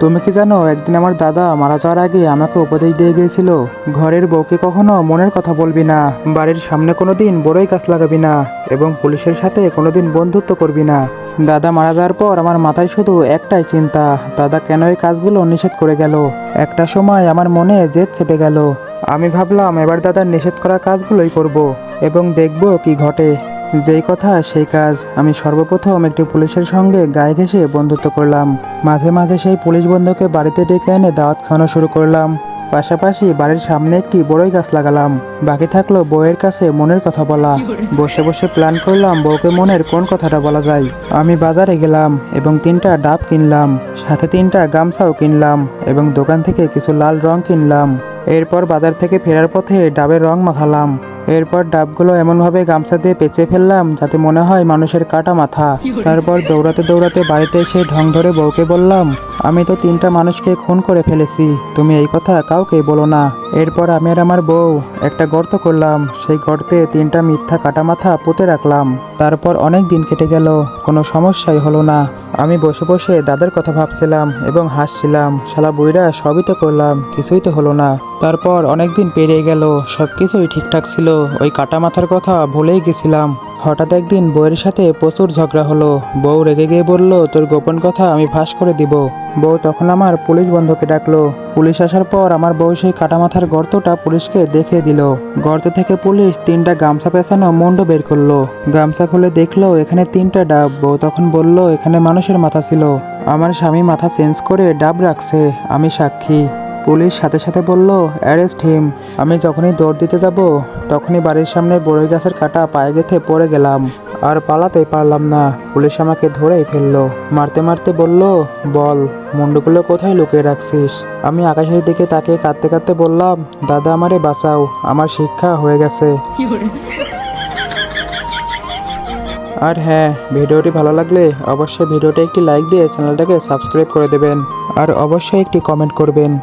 তুমি কি জানো, একদিন আমার দাদা মারা যাওয়ার আগে আমাকে উপদেশ দিয়ে গিয়েছিল, ঘরের বউকে কখনো মনের কথা বলবি না, বাড়ির সামনে কোনোদিন বড়ই গাছ লাগাবি না, এবং পুলিশের সাথে কোনোদিন বন্ধুত্ব করবি না। দাদা মারা যাওয়ার পর আমার মাথায় শুধু একটাই চিন্তা, দাদা কেন এই কাজগুলো নিষেধ করে গেল? একটা সময় আমার মনে জেদ চেপে গেল। আমি ভাবলাম এবার দাদার নিষেধ করা কাজগুলোই করব, এবং দেখব কি ঘটে। যেই কথা, সেই কাজ। আমি সর্বপ্রথম একটি পুলিশের সঙ্গে গায়ে ঘেঁষে বন্ধুত্ব করলাম। মাঝে মাঝে সেই পুলিশ বন্ধুকে বাড়িতে ডেকে এনে দাওয়াত খাওয়ানো শুরু করলাম। পাশাপাশি বাড়ির সামনে একটি বড়ই গাছ লাগালাম। বাকি থাকল বউয়ের কাছে মনের কথা বলা। বসে বসে প্ল্যান করলাম বউকে মনের কোন কথাটা বলা যায়। আমি বাজারে গেলাম এবং তিনটা ডাব কিনলাম, সাথে তিনটা গামছাও কিনলাম এবং দোকান থেকে কিছু লাল রং কিনলাম। এরপর বাজার থেকে ফেরার পথে ডাবের রং মাখালাম। এরপর ডাবগুলো এমনভাবে গামছা দিয়ে পেঁচে ফেললাম যাতে মনে হয় মানুষের কাটা মাথা। তারপর দৌড়াতে দৌড়াতে বাড়িতে এসে ঢং ধরে বউকে বললাম আমি তো তিনটা মানুষকে খুন করে ফেলেছি। তুমি এই কথা কাউকে বলো না। এরপর আমি আর আমার বউ একটা গর্ত করলাম। সেই গর্তে তিনটা মিথ্যা কাটা মাথা পুঁতে রাখলাম। তারপর অনেক দিন কেটে গেল। কোনো সমস্যাই হলো না। আমি বসে বসে দাদার কথা ভাবছিলাম এবং হাসছিলাম। শালা বইরা সবই তো করলাম। কিছুই তো হলো না। তারপর অনেক দিন পেরিয়ে গেল। সব কিছুই ঠিকঠাক ছিল। ওই কাটা মাথার কথা ভুলেই গেছিলাম। হঠাৎ একদিন বউয়ের সাথে প্রচুর ঝগড়া হলো। বউ রেগে গিয়ে বলল, তোর গোপন কথা আমি ফাঁস করে দিব। বউ তখন আমার পুলিশ বন্ধুকে ডাকলো। পুলিশ আসার পর আমার বউ সেই কাটা মাথার গর্তটা পুলিশকে দেখিয়ে দিল। গর্ত থেকে পুলিশ তিনটা গামছা পেঁচানো মুন্ড বের করল। গামছা খুলে দেখল, এখানে তিনটা ডাব। বউ তখন বলল, এখানে মানুষের মাথা ছিল। আমার স্বামী মাথা চেঞ্জ করে ডাব রাখছে। আমি সাক্ষী। পুলিশ সাথে সাথে বলল, অ্যারেস্ট হিম। আমি যখনই দৌড় দিতে যাব, তখনই বাড়ির সামনে বড়ই গাছের কাটা পায়ে গেথে পড়ে গেলাম। আর পালাতে পারলাম না। পুলিশ আমাকে ধরেই ফেলল। মারতে মারতে বলল, বল, মুন্ডুগুলো কোথায় লুকিয়ে রাখছিস? আমি আকাশের দিকে তাকিয়ে কাঁদতে কাঁদতে বললাম, দাদা, আমারে বাঁচাও। আমার শিক্ষা হয়ে গেছে। আর হ্যাঁ ভিডিওটি ভালো লাগলে অবশ্যই ভিডিওটি একটি লাইক দিয়ে চ্যানেলটাকে সাবস্ক্রাইব করে দেবেন। আর অবশ্যই একটি কমেন্ট করবেন।